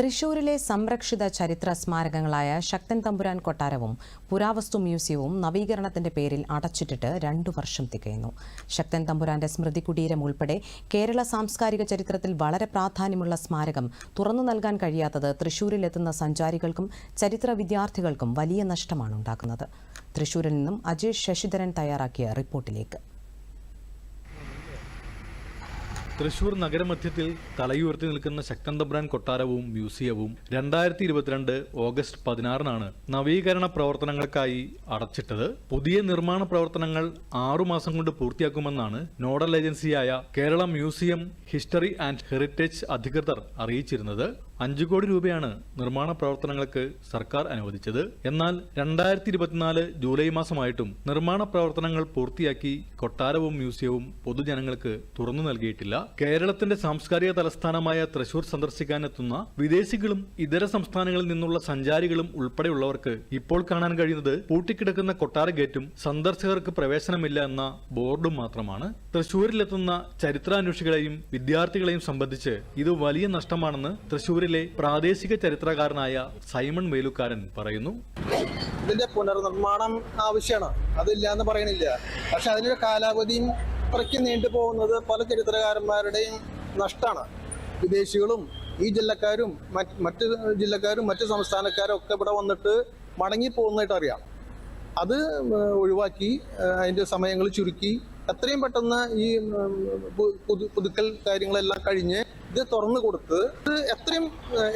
തൃശൂരിലെ സംരക്ഷിത ചരിത്ര സ്മാരകങ്ങളായ ശക്തൻ തമ്പുരാൻ കൊട്ടാരവും പുരാവസ്തു മ്യൂസിയവും നവീകരണത്തിന്റെ പേരിൽ അടച്ചിട്ടിട്ട് രണ്ടു വർഷം തികയുന്നു. ശക്തൻ തമ്പുരാന്റെ സ്മൃതി കുടീരം ഉൾപ്പെടെ കേരള സാംസ്കാരിക ചരിത്രത്തിൽ വളരെ പ്രാധാന്യമുള്ള സ്മാരകം തുറന്നു നൽകാൻ കഴിയാത്തത് തൃശൂരിലെത്തുന്ന സഞ്ചാരികൾക്കും ചരിത്ര വിദ്യാർത്ഥികൾക്കും വലിയ നഷ്ടമാണ് ഉണ്ടാക്കുന്നത്. തൃശൂരിൽ നിന്നും അജയ് ശശിധരൻ തയ്യാറാക്കിയ റിപ്പോർട്ടിലേക്ക്. തൃശൂർ നഗരമധ്യത്തിൽ തലയുയർത്തി നിൽക്കുന്ന ശക്തൻ തമ്പുരാൻ കൊട്ടാരവും മ്യൂസിയവും രണ്ടായിരത്തി ഇരുപത്തിരണ്ട് ഓഗസ്റ്റ് പതിനാറിനാണ് നവീകരണ പ്രവർത്തനങ്ങൾക്കായി അടച്ചിട്ടത്. പുതിയ നിർമ്മാണ പ്രവർത്തനങ്ങൾ ആറുമാസം കൊണ്ട് പൂർത്തിയാക്കുമെന്നാണ് നോഡൽ ഏജൻസിയായ Kerala museum history and heritage അധികൃതർ അറിയിച്ചിരുന്നത്. അഞ്ചു കോടി രൂപയാണ് നിർമ്മാണ പ്രവർത്തനങ്ങൾക്ക് സർക്കാർ അനുവദിച്ചത്. എന്നാൽ രണ്ടായിരത്തി ഇരുപത്തിനാല് ജൂലൈ മാസമായിട്ടും നിർമ്മാണ പ്രവർത്തനങ്ങൾ പൂർത്തിയാക്കി കൊട്ടാരവും മ്യൂസിയവും പൊതുജനങ്ങൾക്ക് തുറന്നു നൽകിയിട്ടില്ല. കേരളത്തിന്റെ സാംസ്കാരിക തലസ്ഥാനമായ തൃശൂർ സന്ദർശിക്കാനെത്തുന്ന വിദേശികളും ഇതര സംസ്ഥാനങ്ങളിൽ നിന്നുള്ള സഞ്ചാരികളും ഉൾപ്പെടെയുള്ളവർക്ക് ഇപ്പോൾ കാണാൻ കഴിയുന്നത് പൂട്ടിക്കിടക്കുന്ന കൊട്ടാര ഗേറ്റും സന്ദർശകർക്ക് പ്രവേശനമില്ല എന്ന ബോർഡും മാത്രമാണ്. തൃശൂരിലെത്തുന്ന ചരിത്രാന്വേഷികളെയും വിദ്യാർത്ഥികളെയും സംബന്ധിച്ച് ഇത് വലിയ നഷ്ടമാണെന്ന് തൃശൂരിലെ പ്രാദേശിക ചരിത്രകാരനായ സൈമൺ വേലുക്കാരൻ പറയുന്നു. ഇതിന്റെ പുനർനിർമ്മാണം ആവശ്യമാണ്. അതില്ല എന്ന് പറയണില്ല. പക്ഷെ അതിനൊരു കാലാവധിയും ഇത്രയ്ക്ക് നീണ്ടു പോകുന്നത് പല ചരിത്രകാരന്മാരുടെയും നഷ്ടമാണ്. വിദേശികളും ഈ ജില്ലക്കാരും മറ്റ് ജില്ലക്കാരും മറ്റ് സംസ്ഥാനക്കാരും ഒക്കെ ഇവിടെ വന്നിട്ട് മടങ്ങി പോകുന്നതായിട്ട് അറിയാം. അത് ഒഴിവാക്കി അതിന്റെ സമയങ്ങൾ ചുരുക്കി. എത്രയും പെട്ടെന്ന് ഈ പുതുക്കൽ കാര്യങ്ങളെല്ലാം കഴിഞ്ഞ് ഇത് തുറന്നു കൊടുത്ത് ഇത് എത്രയും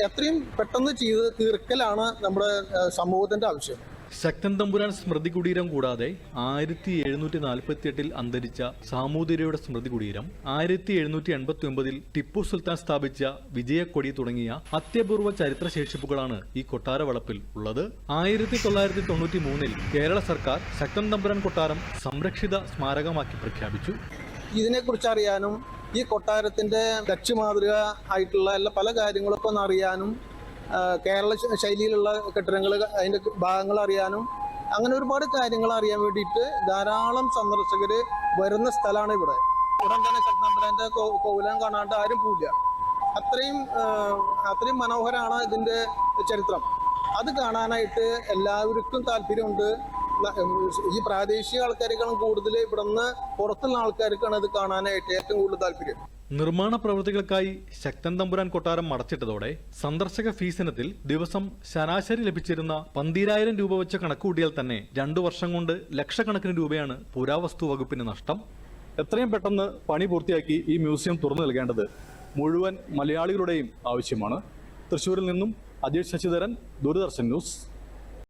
എത്രയും പെട്ടെന്ന് ചെയ്ത് തീർക്കലാണ് നമ്മുടെ സമൂഹത്തിന്റെ ആവശ്യം. ശക്തൻ തമ്പുരാൻ സ്മൃതി കുടീരം കൂടാതെ ആയിരത്തി എഴുന്നൂറ്റി നാൽപ്പത്തി എട്ടിൽ അന്തരിച്ച സാമൂതിരിയുടെ സ്മൃതി കുടീരം ആയിരത്തി എഴുന്നൂറ്റി എൺപത്തി ഒമ്പതിൽ ടിപ്പു സുൽത്താൻ സ്ഥാപിച്ച വിജയക്കൊടി തുടങ്ങിയ അത്യപൂർവ ചരിത്രശേഷിപ്പുകളാണ് ഈ കൊട്ടാര വളപ്പിൽ ഉള്ളത്. ആയിരത്തി തൊള്ളായിരത്തി തൊണ്ണൂറ്റി മൂന്നിൽ കേരള സർക്കാർ ശക്തൻ തമ്പുരാൻ കൊട്ടാരം സംരക്ഷിത സ്മാരകമാക്കി പ്രഖ്യാപിച്ചു. ഇതിനെക്കുറിച്ച് അറിയാനും ഈ കൊട്ടാരത്തിന്റെ ഡച്ച് മാതൃക ആയിട്ടുള്ള എല്ലാ പല കാര്യങ്ങളൊക്കെ ഒന്ന് അറിയാനും കേരള ശൈലിയിലുള്ള കെട്ടിടങ്ങൾ അതിന്റെ ഭാഗങ്ങൾ അറിയാനും അങ്ങനെ ഒരുപാട് കാര്യങ്ങൾ അറിയാൻ വേണ്ടിയിട്ട് ധാരാളം സന്ദർശകർ വരുന്ന സ്ഥലമാണ് ഇവിടെ. ഉടൻ തന്നെ ശക്തമ്പരാന്റെ കോവിലം കാണാണ്ട് ആരും പോവില്ല. അത്രയും അത്രയും മനോഹരമാണ് ഇതിന്റെ ചരിത്രം. അത് കാണാനായിട്ട് എല്ലാവർക്കും താല്പര്യമുണ്ട്. ഈ പ്രാദേശിക ആൾക്കാരെക്കാളും കൂടുതൽ ഇവിടുന്ന് പുറത്തുള്ള ആൾക്കാർക്കാണ് ഇത് കാണാനായിട്ട് ഏറ്റവും കൂടുതൽ താല്പര്യം. നിർമ്മാണ പ്രവൃത്തികൾക്കായി ശക്തൻ തമ്പുരാൻ കൊട്ടാരം അടച്ചിട്ടതോടെ സന്ദർശക ഫീസിനത്തിൽ ദിവസം ശരാശരി ലഭിച്ചിരുന്ന പന്തിരായിരം രൂപ വെച്ച് കണക്കുകൂട്ടിയാൽ തന്നെ രണ്ടു വർഷം കൊണ്ട് ലക്ഷക്കണക്കിന് രൂപയാണ് പുരാവസ്തു വകുപ്പിന് നഷ്ടം. എത്രയും പെട്ടെന്ന് പണി പൂർത്തിയാക്കി ഈ മ്യൂസിയം തുറന്നു നൽകേണ്ടത് മുഴുവൻ മലയാളികളുടെയും ആവശ്യമാണ്. തൃശ്ശൂരിൽ നിന്നും അജയ് ശശിധരൻ ദൂരദർശൻ ന്യൂസ്.